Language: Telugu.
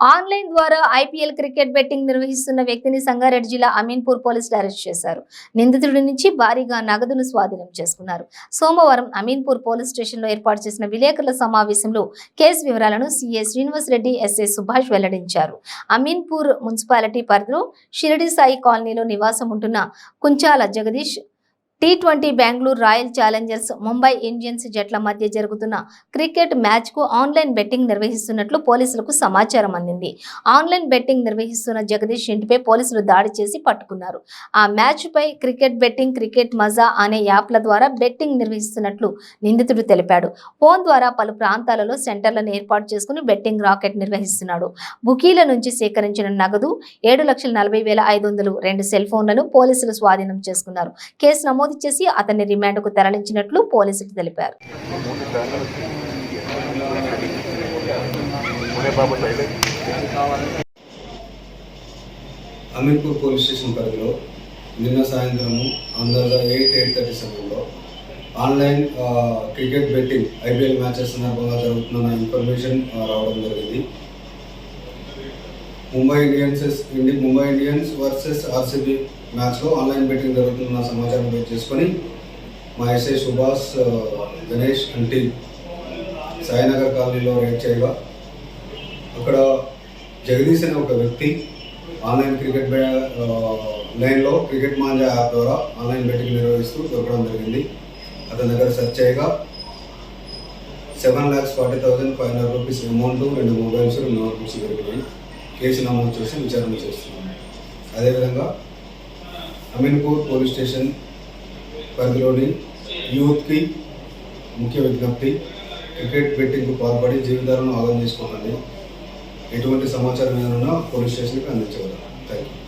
ఆన్లైన్ ద్వారా ఐపీఎల్ క్రికెట్ బెట్టింగ్ నిర్వహిస్తున్న వ్యక్తిని సంగారెడ్డి జిల్లా అమీన్పూర్ పోలీసులు అరెస్ట్ చేశారు. నిందితుడి నుంచి భారీగా నగదును స్వాధీనం చేసుకున్నారు. సోమవారం అమీన్పూర్ పోలీస్ స్టేషన్లో ఏర్పాటు చేసిన విలేకరుల సమావేశంలో కేసు వివరాలను సీఏ శ్రీనివాస్ రెడ్డి ఎస్ఏ సుభాష్ వెల్లడించారు. అమీన్పూర్ మున్సిపాలిటీ పరిధిలో షిరిడి సాయి కాలనీలో నివాసం ఉంటున్న Kunchala Jagadish T twenty Bengaluru Royal Challengers Mumbai Indians జట్ల మధ్య జరుగుతున్న క్రికెట్ మ్యాచ్కు ఆన్లైన్ బెట్టింగ్ నిర్వహిస్తున్నట్లు పోలీసులకు సమాచారం అందింది. ఆన్లైన్ బెట్టింగ్ నిర్వహిస్తున్న జగదీష్ ఇంటిపై పోలీసులు దాడి చేసి పట్టుకున్నారు. ఆ మ్యాచ్పై క్రికెట్ బెట్టింగ్ క్రికెట్ మజా అనే యాప్ల ద్వారా బెట్టింగ్ నిర్వహిస్తున్నట్లు నిందితుడు తెలిపాడు. ఫోన్ ద్వారా పలు ప్రాంతాలలో సెంటర్లను ఏర్పాటు చేసుకుని బెట్టింగ్ రాకెట్ నిర్వహిస్తున్నాడు. బుకీల నుంచి సేకరించిన నగదు ఏడు లక్షల నలభై వేల ఐదు వందలు రెండు సెల్ ఫోన్లను పోలీసులు స్వాధీనం చేసుకున్నారు. కేసు నమోదు చేసి అతన్ని రిమాండ్కు తరలించినట్లు పోలీసులు తెలిపారు. అమీర్పూర్ పోలీస్ స్టేషన్ పరిధిలో నిన్న సాయంత్రము అందరుగా ఎయిట్ ఎయిట్ థర్టీ సమయంలో online cricket betting IPL matches సందర్భంగా జరుగుతున్న ఇన్ఫర్మేషన్ రావడం జరిగింది. Mumbai Indians Mumbai Indians versus RCB మ్యాచ్లో ఆన్లైన్ బెట్టింగ్ జరుగుతున్న సమాచారం బేస్ చేసుకొని మా ఎస్ఐ సుభాష్ గణేష్ అంటీ సాయినగర్ కాలనీలో రైడ్ చేయగా అక్కడ జగదీష్ అనే ఒక వ్యక్తి ఆన్లైన్ క్రికెట్ లైన్లో క్రికెట్ మాంజా యాప్ ద్వారా ఆన్లైన్ బెట్టింగ్ నిర్వహిస్తూ దొరకడం జరిగింది. అతని దగ్గర సెర్చ్ చేయగా seven lakhs forty thousand five hundred rupees amount రెండు మొబైల్స్ రెండు నోట్బుక్స్ దొరికినాయి. కేసు నమోదు చేసి విచారణ చేస్తున్నాం. అదేవిధంగా అమీన్పూర్ పోలీస్ స్టేషన్ పరిధిలోని యూత్కి ముఖ్య విజ్ఞప్తి క్రికెట్ బెట్టింగ్కు పాల్పడి జీవితాలను ఆగం చేసుకోకండి ఎటువంటి సమాచారం ఏదైనా పోలీస్ స్టేషన్కి అందించగలరు థ్యాంక్ యూ